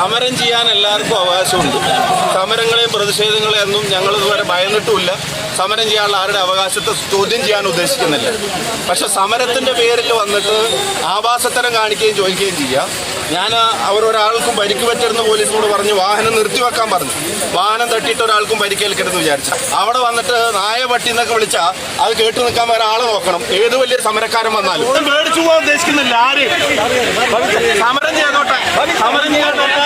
സമരം ചെയ്യാൻ എല്ലാവർക്കും അവകാശമുണ്ട്. സമരങ്ങളെയും പ്രതിഷേധങ്ങളെയും ഒന്നും ഞങ്ങൾ ഇതുവരെ ഭയന്നിട്ടുമില്ല. സമരം ചെയ്യാനുള്ള ആരുടെ അവകാശത്തെ ചോദ്യം ചെയ്യാൻ ഉദ്ദേശിക്കുന്നില്ല. പക്ഷെ സമരത്തിന്റെ പേരിൽ വന്നിട്ട് ആവാസത്തരം കാണിക്കുകയും ചോദിക്കുകയും ചെയ്യുക ഞാൻ അവർ ഒരാൾക്കും പരിക്ക് പറ്റരുന്ന പോലീസിനോട് പറഞ്ഞു വാഹനം നിർത്തിവെക്കാൻ പറഞ്ഞു. വാഹനം തട്ടിയിട്ട് ഒരാൾക്കും പരിക്കേൽക്കരുതെന്ന് വിചാരിച്ചു. അവിടെ വന്നിട്ട് നായ പട്ടി എന്നൊക്കെ വിളിച്ചാൽ അത് കേട്ട് നിൽക്കാൻ വേറെ ആളെ നോക്കണം. ഏത് വലിയ സമരക്കാരൻ വന്നാലും. മേടിച്ചു പോകാൻ ഉദ്ദേശിക്കുന്നില്ല. ആര്? സമരം ചെയ്തോട്ടെ. സമരം ചെയ്തോട്ടെ.